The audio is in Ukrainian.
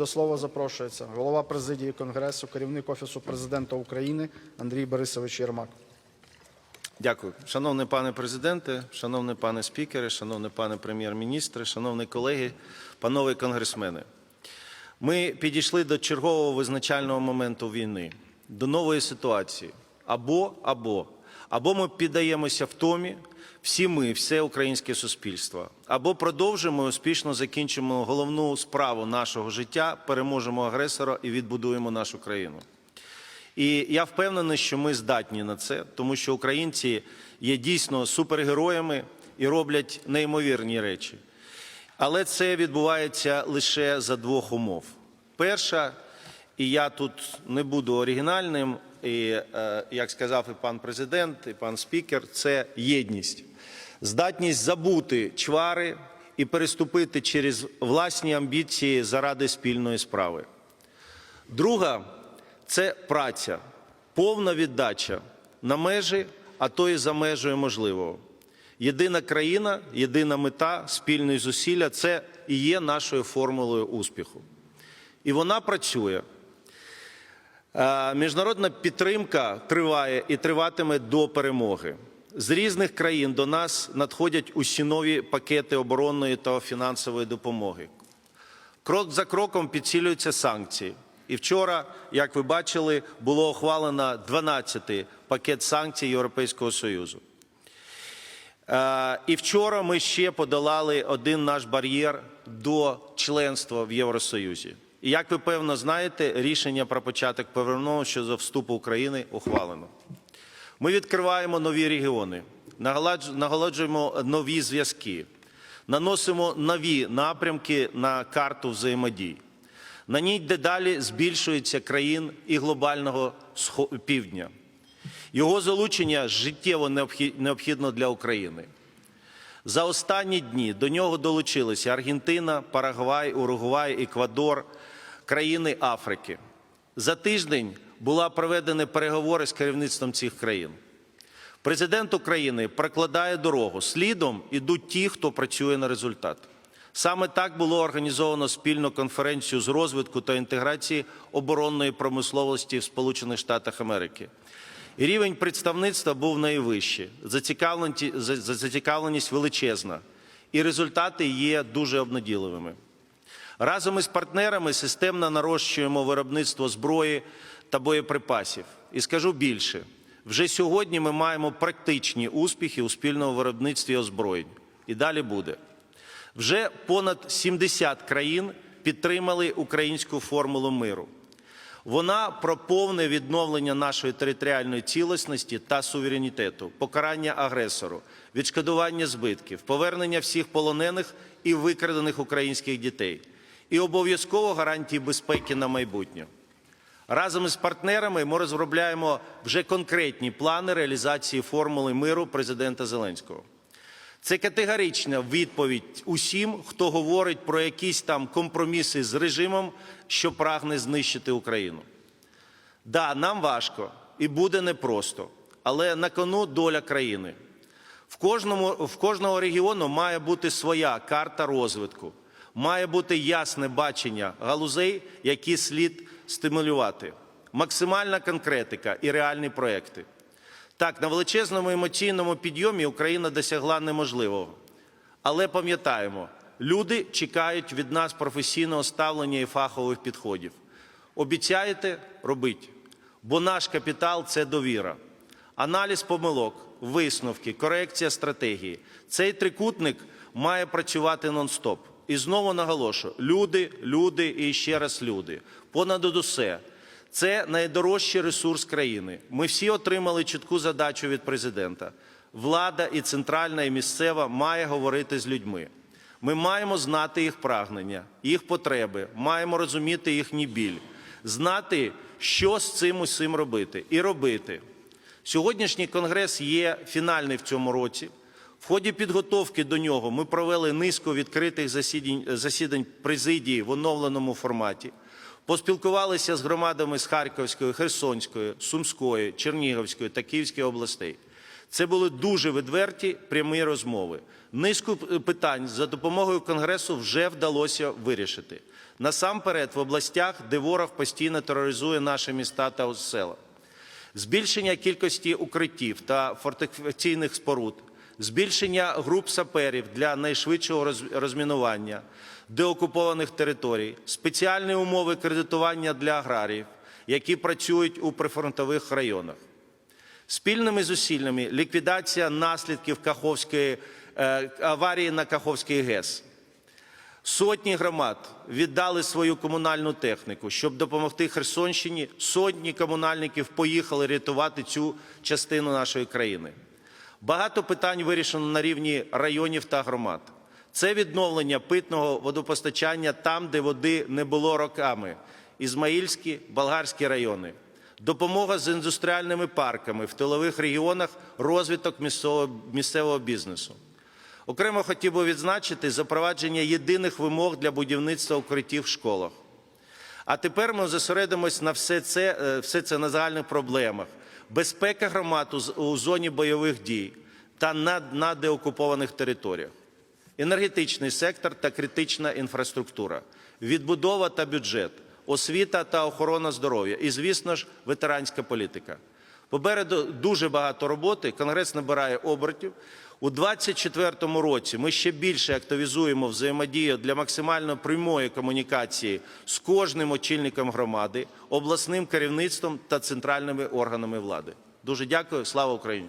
До слова запрошується голова президії Конгресу, керівник Офісу президента України Андрій Борисович Єрмак. Дякую. Шановний пане президенте, шановний пане спікере, шановний пане прем'єр-міністре, шановні колеги, панове конгресмени. Ми підійшли до чергового визначального моменту війни, до нової ситуації. Або, або. Або ми піддаємося втомі, всі ми, все українське суспільство, або продовжимо і успішно закінчимо головну справу нашого життя, переможемо агресора і відбудуємо нашу країну. І я впевнений, що ми здатні на це, тому що українці є дійсно супергероями і роблять неймовірні речі. Але це відбувається лише за двох умов. Перша, і я тут не буду оригінальним, і е, як сказав і пан президент, і пан спікер, це єдність, здатність забути чвари і переступити через власні амбіції заради спільної справи. Друга це праця, повна віддача на межі, а то і за межею можливого. Єдина країна, єдина мета, спільні зусилля це і є нашою формулою успіху. І вона працює. Е, Міжнародна підтримка триває і триватиме до перемоги. З різних країн до нас надходять усі нові пакети оборонної та фінансової допомоги. Крок за кроком підсилюються санкції. І вчора, як ви бачили, було ухвалено 12-й пакет санкцій Європейського Союзу. Е, І вчора ми ще подолали один наш бар'єр до членства в Євросоюзі. І як ви певно знаєте, рішення про початок повернення щодо вступу України ухвалено. Ми відкриваємо нові регіони, наголоджуємо нові зв'язки, наносимо нові напрямки на карту взаємодій. На ній дедалі збільшується країн і глобального півдня. Його залучення життєво необхідно для України. За останні дні до нього долучилися Аргентина, Парагвай, Уругвай, Еквадор, країни Африки. За тиждень була проведені переговори з керівництвом цих країн. Президент України прокладає дорогу. Слідом ідуть ті, хто працює на результат. Саме так було організовано спільну конференцію з розвитку та інтеграції оборонної промисловості в Сполучених Штатах Америки. Рівень представництва був найвищий, зацікавленість, за- за- зацікавленість величезна, і результати є дуже обнадійливими. Разом із партнерами системно нарощуємо виробництво зброї та боєприпасів. І скажу більше: вже сьогодні ми маємо практичні успіхи у спільному виробництві озброєнь. І далі буде. Вже понад 70 країн підтримали українську формулу миру. Вона про повне відновлення нашої територіальної цілісності та суверенітету, покарання агресору, відшкодування збитків, повернення всіх полонених і викрадених українських дітей, і обов'язково гарантії безпеки на майбутнє. Разом із партнерами ми розробляємо вже конкретні плани реалізації формули миру президента Зеленського. Це категорична відповідь усім, хто говорить про якісь там компроміси з режимом, що прагне знищити Україну. Да, нам важко і буде непросто, але на кону доля країни. В кожному, в кожного регіону має бути своя карта розвитку, має бути ясне бачення галузей, які слід стимулювати, максимальна конкретика і реальні проекти. Так, на величезному емоційному підйомі Україна досягла неможливого. Але пам'ятаємо, люди чекають від нас професійного ставлення і фахових підходів. Обіцяєте робіть, бо наш капітал це довіра. Аналіз помилок, висновки, корекція стратегії. Цей трикутник має працювати нон-стоп. І знову наголошую: люди, люди і ще раз люди. Понад усе. Це найдорожчий ресурс країни. Ми всі отримали чітку задачу від президента. Влада і центральна, і місцева має говорити з людьми. Ми маємо знати їх прагнення, їх потреби, маємо розуміти їхній біль, знати, що з цим усім робити, і робити. Сьогоднішній конгрес є фінальний в цьому році. В ході підготовки до нього ми провели низку відкритих засідань, засідань президії в оновленому форматі. Поспілкувалися з громадами з Харківської, Херсонської, Сумської, Чернігівської та Київської областей. Це були дуже відверті прямі розмови. Низку питань за допомогою Конгресу вже вдалося вирішити. Насамперед в областях, де ворог постійно тероризує наші міста та села. Збільшення кількості укриттів та фортифікаційних споруд, збільшення груп саперів для найшвидшого розмінування деокупованих територій, спеціальні умови кредитування для аграріїв, які працюють у прифронтових районах. Спільними зусиллями ліквідація наслідків Каховської е, аварії на Каховській ГЕС. Сотні громад віддали свою комунальну техніку, щоб допомогти Херсонщині. Сотні комунальників поїхали рятувати цю частину нашої країни. Багато питань вирішено на рівні районів та громад. Це відновлення питного водопостачання там, де води не було роками. Ізмаїльські, болгарські райони. Допомога з індустріальними парками в тилових регіонах, розвиток місцевого, бізнесу. Окремо хотів би відзначити запровадження єдиних вимог для будівництва укриттів в школах. А тепер ми зосередимось на все це, е, все це на загальних проблемах. Безпека громад у зоні бойових дій та на деокупованих територіях. Енергетичний сектор та критична інфраструктура, відбудова та бюджет, освіта та охорона здоров'я і, звісно ж, ветеранська політика. Попереду дуже багато роботи. Конгрес набирає обертів. У 2024 році ми ще більше активізуємо взаємодію для максимально прямої комунікації з кожним очільником громади, обласним керівництвом та центральними органами влади. Дуже дякую. Слава Україні!